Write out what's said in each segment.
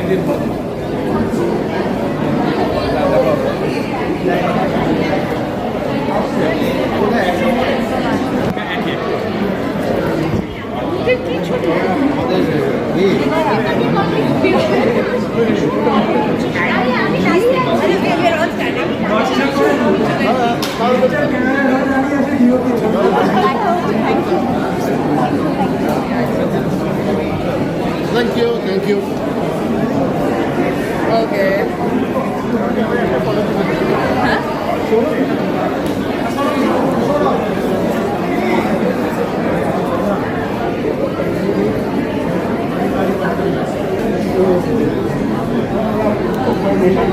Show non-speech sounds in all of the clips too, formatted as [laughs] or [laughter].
quality in budget. Thank you, thank you. Okay. Huh?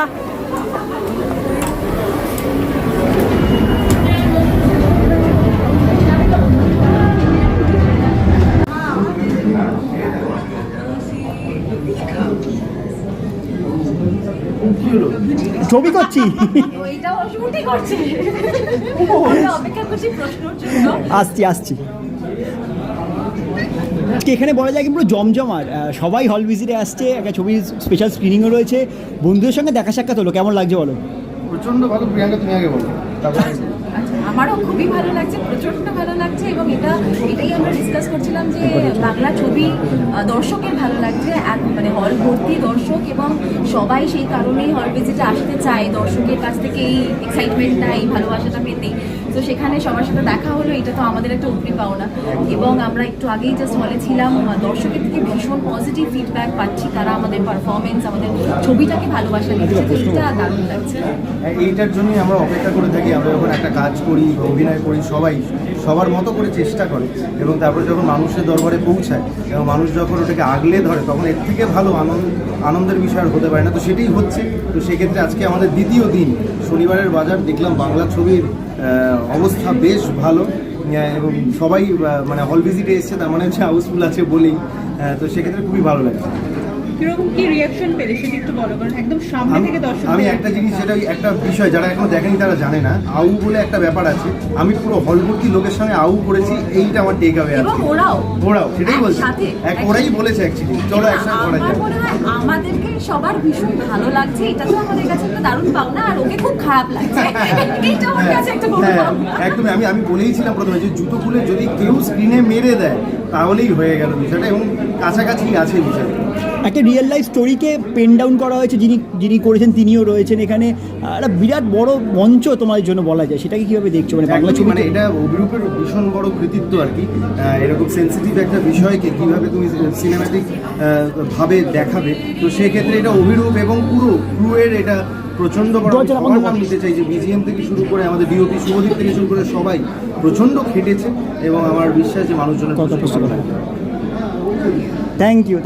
You okay আঁকা ছবি করছি ওইটাও শুটই করছে আমরা অপেক্ষা করছি প্রশ্নর জন্য আসছি আসছি আজকে এখানে বলা যায় কি পুরো জমজমাট আহ, সবাই হল ভিজিটে আসছে একটা ছবির স্পেশাল স্ক্রিনিংও রয়েছে। বন্ধুদের সঙ্গে দেখা সাক্ষাৎ হলো কেমন লাগছে বলো? প্রচণ্ড ভালো প্রিয়াঙ্কা তুমি আগে বলো। বলব। আচ্ছা, আমারও খুবই ভালো লাগছে প্রচণ্ড ভালো লাগছে এবং এটা এটাই আমরা ডিসকাস করছিলাম যে বাংলা ছবি দর্শকের ভালো লাগছে এক- মানে হল ভর্তি দর্শক এবং সবাই সেই কারণেই হল ভিজিটে আসতে চায়। দর্শকের কাছ থেকে এই এক্সাইটমেন্টটা এই ভালোবাসাটা পেতে। তো সেখানে সবার সাথে দেখা হলো এটা তো আমাদের একটা উপরি পাওনা। এবং আমরা একটু আগেই জাস্ট হলে ছিলাম দর্শকের থেকে ভীষণ পজিটিভ ফিডব্যাক পাচ্ছি তারা আমাদের পারফরমেন্স আমাদের ছবিটাকে ভালোবাসা দিচ্ছে এটা দারুণ লাগছে। হ্যাঁ, এইটার জন্যই আমরা অপেক্ষা করে থাকি আমরা যখন একটা কাজ করি অভিনয় করি সবাই সবার মতো করে চেষ্টা করে এবং তারপরে যখন মানুষের দরবারে পৌঁছায় এবং মানুষ যখন ওটাকে আগলে ধরে, তখন এর থেকে ভালো আনন্দ, আনন্দের বিষয় আর হতে পারে না। তো সেটাই হচ্ছে। তো সেক্ষেত্রে আজকে আমাদের দ্বিতীয় দিন, শনিবারের বাজার, দেখলাম বাংলা ছবির অবস্থা বেশ ভালো। এবং সবাই মানে হল ভিজিটে এসছে, তার মানে হচ্ছে হাউসফুল আছে বলেই। তো সেক্ষেত্রে খুবই ভালো লাগছে। কীরকম কি রিয়াকশন পেলে সেটা একটু বলো কারণ একদম সামনে আমি থেকে দর্শক আমি একটা জিনিস যেটা একটা বিষয় যারা এখনও দেখেনি তারা জানে না আউ বলে একটা ব্যাপার আছে আমি পুরো হলভর্তি লোকের সঙ্গে আউ করেছি এইটা আমার টেক এবং আছে। ওরাও। ওরাও সেটাই বলছে। এক ওরাই বলেছে অ্যাকচুয়ালি চলো একসাথে করা যায় আমাদেরকে সবার ভীষণ ভালো লাগছে এটা তো আমাদের কাছে একটা দারুণ পাওনা আর ওকে খুব খারাপ লাগছে। [laughs] এটা আমার কাছে একটা বড় হ্যাঁ পাওনা। একদমই আমি আমি বলেইছিলাম প্রথমে যে জুতো খুলে যদি কেউ স্ক্রিনে মেরে দেয় তাহলেই হয়ে গেল বিষয়টা এবং কাছাকাছি আছে বিষয়টা। একটা রিয়েল লাইফ স্টোরিকে পেন ডাউন করা হয়েছে যিনি যিনি করেছেন তিনিও রয়েছেন এখানে। একটা বিরাট বড় মঞ্চ তোমার জন্য বলা যায় সেটাকে কীভাবে দেখছ? মানে বাংলা ছবি মানে এটা অভিরূপের ভীষণ বড় কৃতিত্ব আর কি। এরকম সেন্সিটিভ একটা বিষয়কে কীভাবে তুমি সিনেমাটিক ভাবে দেখাবে। তো সেক্ষেত্রে এটা অভিরূপ এবং পুরো ক্রুয়ের এটা প্রচণ্ড বড় নাম নিতে চাই যে বিজিএম থেকে শুরু করে আমাদের ডিওপি শুভদীপ থেকে শুরু করে সবাই প্রচণ্ড খেটেছে এবং আমার বিশ্বাস যে মানুষজনের লাগবে থ্যাংক ইউ